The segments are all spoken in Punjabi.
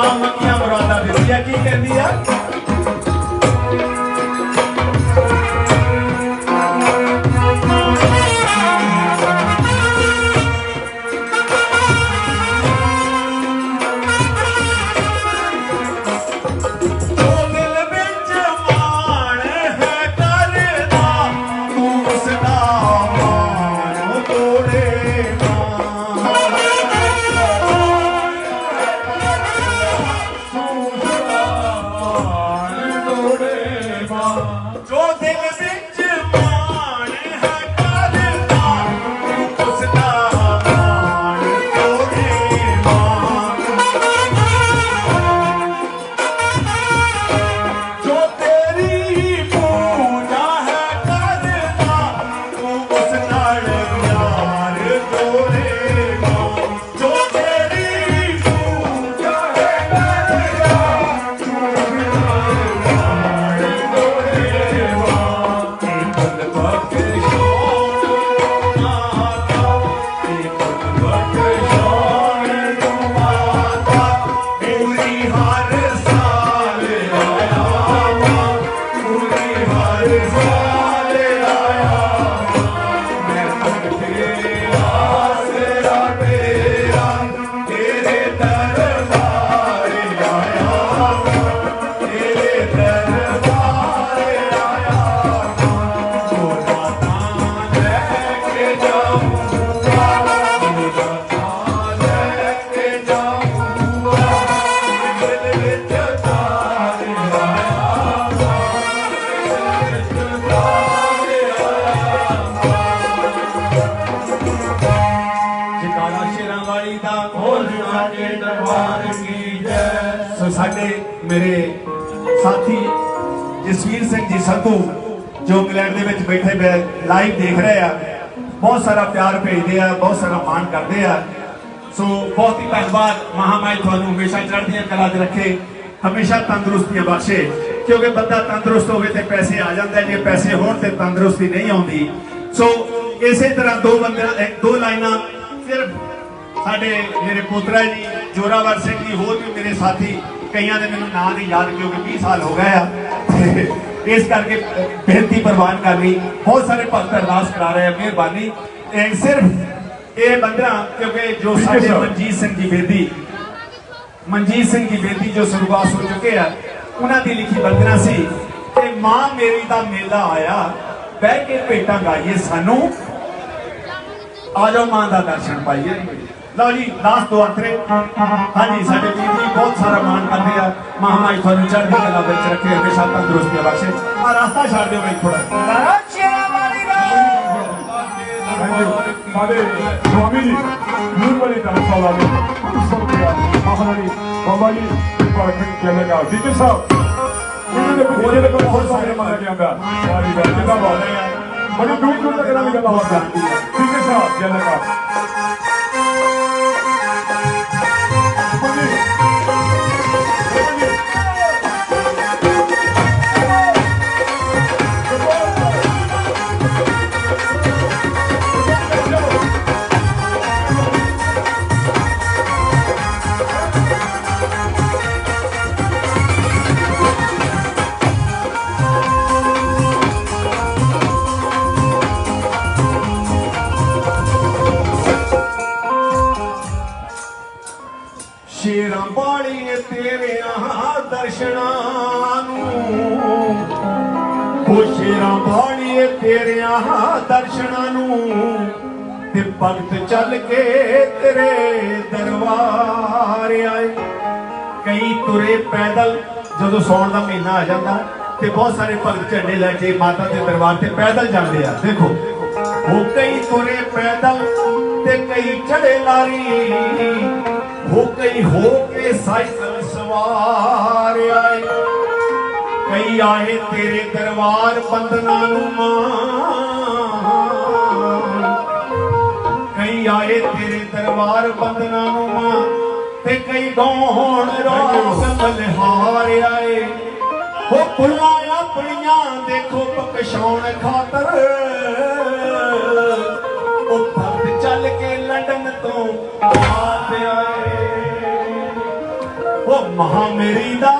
ਤੇ ਮਾਂ ਮੰਗੀਆਂ ਮੁਰਾਦਾਂ ਦਿੰਦੀ ਆ ਕੀ ਕਹਿੰਦੀ ਆ? ਜੋ ਦਿਲ ਸਿੰਘ ਜੀ ਸੰਧੂ, ਜੋ ਇੰਗਲੈਂਡ ਦੇ ਵਿੱਚ ਬੈਠੇ ਬੈ ਲਾਈਵ ਦੇਖ ਰਹੇ ਆ। ਬਹੁਤ ਸਾਰਾ ਪਿਆਰ ਭੇਜਦੇ ਆ, ਬਹੁਤ ਸਾਰਾ ਮਾਣ ਕਰਦੇ ਆ। ਸੋ ਬਹੁਤ ਹੀ ਧੰਨਵਾਦ। ਮਹਾਮਾਈ ਤੁਹਾਨੂੰ ਹਮੇਸ਼ਾ ਚੜ੍ਹਦੀਆਂ ਕਲਾ 'ਚ ਰੱਖੇ, ਹਮੇਸ਼ਾ ਤੰਦਰੁਸਤੀਆਂ ਬਖਸ਼ੇ। ਕਿਉਂਕਿ ਬੰਦਾ ਤੰਦਰੁਸਤ ਹੋਵੇ ਤੇ ਪੈਸੇ ਆ ਜਾਂਦੇ ਜੇ ਪੈਸੇ ਹੋਣ ਤੇ ਤੰਦਰੁਸਤੀ ਨਹੀਂ ਆਉਂਦੀ। ਸੋ ਇਸੇ ਤਰ੍ਹਾਂ ਦੋ ਬੰਦਿਆਂ ਦੋ ਲਾਈਨਾਂ ਸਿਰਫ ਸਾਡੇ ਮੇਰੇ ਪੁੱਤਰਾ ਜੀ, ਜੋਰਾਵਰ ਸਿੰਘ ਜੀ, ਹੋਰ ਵੀ ਮੇਰੇ ਸਾਥੀ, ਕਈਆਂ ਦੇ ਮੈਨੂੰ ਨਾਂ ਨਹੀਂ ਯਾਦ ਕਿਉਂਕਿ 20 ਸਾਲ ਹੋ ਗਏ ਆ। ਇਸ ਕਰਕੇ ਬੇਨਤੀ ਪ੍ਰਵਾਨ ਕਰਨੀ ਬਹੁਤ ਸਾਰੇ ਭਗਤ ਅਰਦਾਸ ਕਰਾ ਰਹੇ ਆ ਮਿਹਰਬਾਨੀ। ਇਹ ਸਿਰਫ ਇਹ ਬੰਦਾ ਕਿਉਂਕਿ ਜੋ ਸਾਡੇ ਮਨਜੀਤ ਸਿੰਘ ਜੀ ਬੇਦੀ ਮਨਜੀਤ ਸਿੰਘ ਜੀ ਬੇਦੀ ਜੋ ਸੁਰਗਾਸ ਹੋ ਚੁੱਕੇ ਆ ਉਹਨਾਂ ਦੀ ਲਿਖੀ ਬੰਦਨਾ ਸੀ ਕਿ ਮਾਂ ਮੇਰੀ ਦਾ ਮੇਲਾ ਆਇਆ ਬਹਿ ਕੇ ਭੇਟਾਂ ਗਾਈਏ ਸਾਨੂੰ। ਆ ਜਾਓ ਮਾਂ ਦਾ ਦਰਸ਼ਨ ਪਾਈਏ। ਲਓ ਜੀ ਲਾਸਟ ਦੋ ਅੰਤਰੇ ਹਾਂਜੀ, ਸਾਡੇ ਵੀਰ ਜੀ ਬਹੁਤ ਸਾਰਾ ਮਾਣ ਕਰਦੇ ਆ। ਮਹਾਮਾਈ ਤੁਹਾਨੂੰ ਚੜ੍ਹਦੀ ਕਲਾ ਵਿੱਚ ਰੱਖੇ, ਹਮੇਸ਼ਾ ਤੰਦਰੁਸਤੀ ਬਖਸ਼ੇ। ਆ ਰਸਤਾ ਛੱਡ ਦਿਓ ਬਈ ਥੋੜਾ ਸਾਡੇ ਸਵਾਮੀ ਜੀ ਨੂਰ ਵਾਲੀ ਧਰਮਸ਼ਾਲਾ ਦੇ ਸੁਰਗਿਆ ਮਹਾਰਾਣੀ, ਬਾਬਾ ਜੀ ਪਾਰਕ ਚੱਲੇਗਾ ਟੀਚਰ ਸਾਹਿਬ, ਇਹਨਾਂ ਦੇ ਪਿੱਛੇ ਦੇ ਕੋਲ ਬਹੁਤ ਸਾਰੇ ਮਾਰ ਕੇ ਆਂਦਾ ਵਾਰੀ ਵਾਰੀ ਜਿੰਦਾ ਬਾਤ ਹੈ ਬੜੀ ਦੂਰ ਦੂਰ ਤੱਕ ਇਹਨਾਂ ਦੀ ਗੱਲਾਂ ਹੋ ਜਾਂਦੀਆਂ ਟੀਚਰ ਸਾਹਿਬ ਚੱਲੇਗਾ ਦਰਸ਼ਨਾਂ ਨੂੰ ਤੇ ਭਗਤ ਚੱਲ ਕੇ ਤੇਰੇ ਦਰਬਾਰ ਆਏ। ਕਈ ਤੁਰੇ ਪੈਦਲ, ਜਦੋਂ ਸੌਣ ਦਾ ਮਹੀਨਾ ਆ ਜਾਂਦਾ, ਤੇ ਬਹੁਤ ਸਾਰੇ ਭਗਤ ਝੰਡੇ ਲੈ ਕੇ ਮਾਤਾ ਦੇ ਦਰਬਾਰ ਤੇ ਪੈਦਲ ਜਾਂਦੇ ਆ। ਦੇਖੋ, ਉਹ ਕਈ ਤੁਰੇ ਪੈਦਲ ਤੇ ਕਈ ਚੜੇ ਲਾਰੀ ਹੋ ਕਈ ਹੋ ਕੇ ਸਾਈਕਲ ਸਵਾਰ ਆਏ। ਕਈ ਆਏ ਤੇਰੇ ਦਰਬਾਰ ਬੰਦਨਾ ਨੂੰ ਮਾਂ ਕਈ ਆਏ ਤੇਰੇ ਦਰਬਾਰ ਬੰਦਨਾ ਨੂੰ ਮਾਂ। ਤੇ ਕਈ ਗਾਉਣ ਰਾਗ ਮਲਹਾਰ ਆਏ। ਹੋ ਭੁੱਲਾਂ ਆਪਣੀਆਂ ਦੇਖੋ ਬਖਸ਼ਾਉਣ ਖਾਤਰ। ਉਹ ਭਗਤ ਚੱਲ ਕੇ ਲੰਡਨ ਤੋਂ ਆਪ ਆਏ। ਉਹ ਮਹਾ ਮੇਰੀ ਦਾ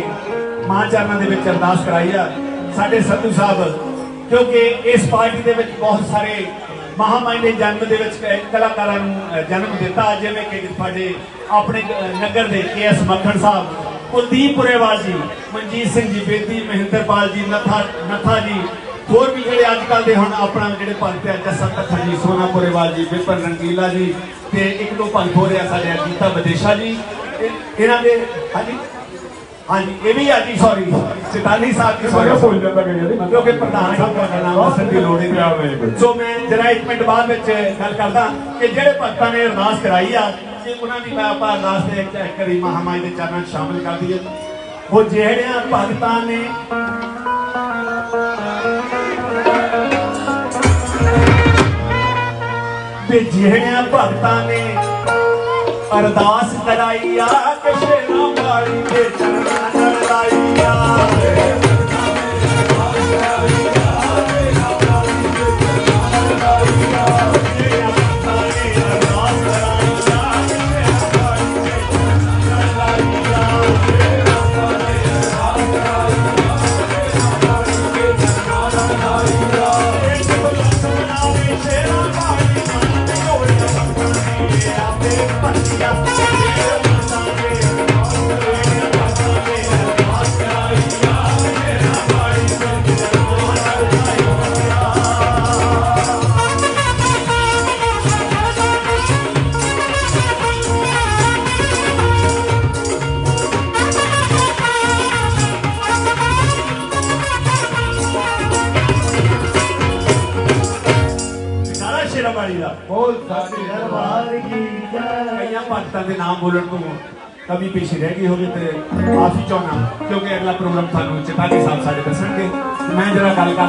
ਭਗਤਾਂ ਨੇ ਮਹਾਂਚਰਨਾਂ ਦੇ ਵਿੱਚ ਅਰਦਾਸ ਕਰਾਈ ਆ। ਸਾਡੇ ਸੰਧੂ ਸਾਹਿਬ, ਕਿਉਂਕਿ ਇਸ ਪਾਰਟੀ ਦੇ ਵਿੱਚ ਬਹੁਤ ਸਾਰੇ ਮਹਾਮਾਈ ਨੇ ਜਨਮ ਦੇ ਵਿੱਚ ਕਲਾਕਾਰਾਂ ਨੂੰ ਜਨਮ ਦਿੱਤਾ। ਜਿਵੇਂ ਕਿ ਸਾਡੇ ਆਪਣੇ ਨਗਰ ਦੇ ਕੇਐਸ ਮੱਖਣ ਸਾਹਿਬ ਕੁਲਦੀਪ ਪੁਰੇਵਾਲ ਜੀ, ਮਨਜੀਤ ਸਿੰਘ ਜੀ, ਬੇਦੀ, ਮਹਿੰਦਰਪਾਲ ਜੀ, ਨਥਾ ਨਥਾ ਜੀ, ਹੋਰ ਵੀ ਜਿਹੜੇ ਅੱਜ ਕੱਲ ਦੇ ਹੁਣ ਆਪਣਾ ਜਿਹੜੇ ਭਗਤ ਆ, ਜੱਸਾ ਤੱਖਾ ਜੀ ਸੋਨਾ ਪੁਰੇਵਾਲ ਜੀ, ਵਿਪਨ ਰੰਗੀਲਾ ਜੀ ਤੇ ਇੱਕ ਦੋ ਭਗਤ ਹੋ ਰਿਹਾ ਸਾਡੇ ਅਜੀਤਾ ਵਿਦੇਸ਼ਾ ਜੀ। ਇਹਨਾਂ ਦੇ, ਹਾਂਜੀ? ਹਾਂਜੀ ਇਹ ਵੀ ਆ ਜੀ ਸੌਰੀ ਚਟਾਨੀ ਸਾਹਿਬ ਦੀ ਮੈਂ ਕਿਹਾ ਸੌਰੀ ਭੁੱਲ ਜਾਂਦਾ ਕਈ ਵਾਰੀ। ਕਿਉਂਕਿ ਪ੍ਰਧਾਨ ਸਾਹਿਬ ਦਾ ਨਾਮ ਦੱਸਣ ਦੀ ਲੋੜ ਹੀ ਪਿਆਰ ਨਹੀਂ। ਨਹੀਂ ਕੋਈ। ਸੋ ਮੈਂ ਜਰਾ ਇੱਕ ਮਿੰਟ ਬਾਅਦ ਵਿੱਚ ਗੱਲ ਕਰਦਾ ਕਿ ਜਿਹੜੇ ਭਗਤਾਂ ਨੇ ਅਰਦਾਸ ਕਰਾਈ ਆ ਕਿ ਉਹਨਾਂ ਦੀ ਮੈਂ ਆਪਾਂ ਅਰਦਾਸ ਦੇ ਇੱਕ ਮਹਾਮਾਈ ਦੇ ਚਰਨਾਂ 'ਚ ਸ਼ਾਮਿਲ ਕਰ ਦਈਏ। ਉਹ ਜਿਹੜਿਆਂ ਭਗਤਾਂ ਨੇ ਤੇ ਜਿਹੜਿਆਂ ਭਗਤਾਂ ਨੇ ਅਰਦਾਸ ਕਰਾਈ ਆ ਵਾਲੀ ਦੇ ਚਰਨਾਂ ਭਗਤਾਂ ਦੇ ਨਾਮ ਬੋਲਣ ਤੋਂ ਕਮੀ ਪੇਸ਼ੀ ਰਹਿ ਗਈ ਹੋਵੇ ਤੇ ਮਾਫੀ ਚਾਹੁੰਦਾ ਕਿਉਂਕਿ ਅਗਲਾ ਪ੍ਰੋਗਰਾਮ ਤੁਹਾਨੂੰ ਚਟਾਨੀ ਸਾਹਿਬ ਸਾਡੇ ਦੱਸਣਗੇ। ਮੈਂ ਜਰਾ ਗੱਲ ਕਰ